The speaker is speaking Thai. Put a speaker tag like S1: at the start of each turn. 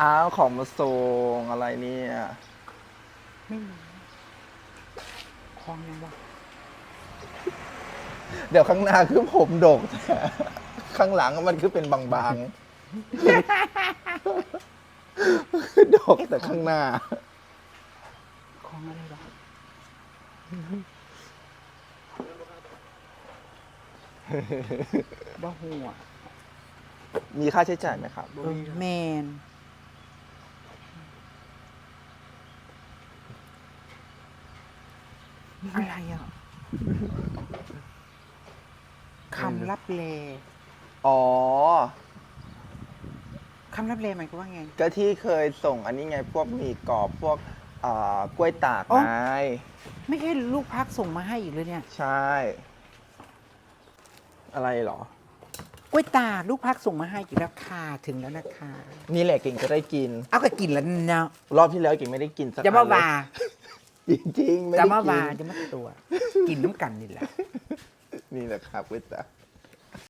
S1: อ้าวของมาส่งอะไรเนี่ย
S2: ไม่มีคลองยังวะ
S1: เดี๋ยวข้างหน้าคือผมดกแต่ข้างหลังมันคือเป็นบางๆ ดกแต่ข้างหน้า
S2: คลองอะไรวะบ้าหัว
S1: มีค่าใช้จ่ายไหมครับ
S2: เออแมน อะไรอะคำรับเล
S1: อ๋อ
S2: คำรับเลหมายความว่าไง
S1: ก็ที่เคยส่งอันนี้ไงพวกหมีกรอบพวกอ่ากล้วยตาก
S2: อ๋อ
S1: ไง
S2: ไม่ใช่ลูกพักส่งมาให้อีกเลยเนี่ย
S1: ใช่ อะไรเหรอ
S2: กล้วยตากลูกพักส่งมาให้กี่ราคาถึงแล้วนะคะ
S1: นี่แหละเก่งจะได้กิน
S2: เอาก็กินแล้วเนาะ
S1: รอบที่แล้วเก่งไม่ได้กินสัก
S2: จะมา
S1: อันเลย
S2: ว่า
S1: จริงๆไม่
S2: จะ
S1: ได้
S2: มา
S1: กิ
S2: ว่านจะมาตัว กินน้ำกันนี่แหละ
S1: นี่แหละครับกล้วยตาก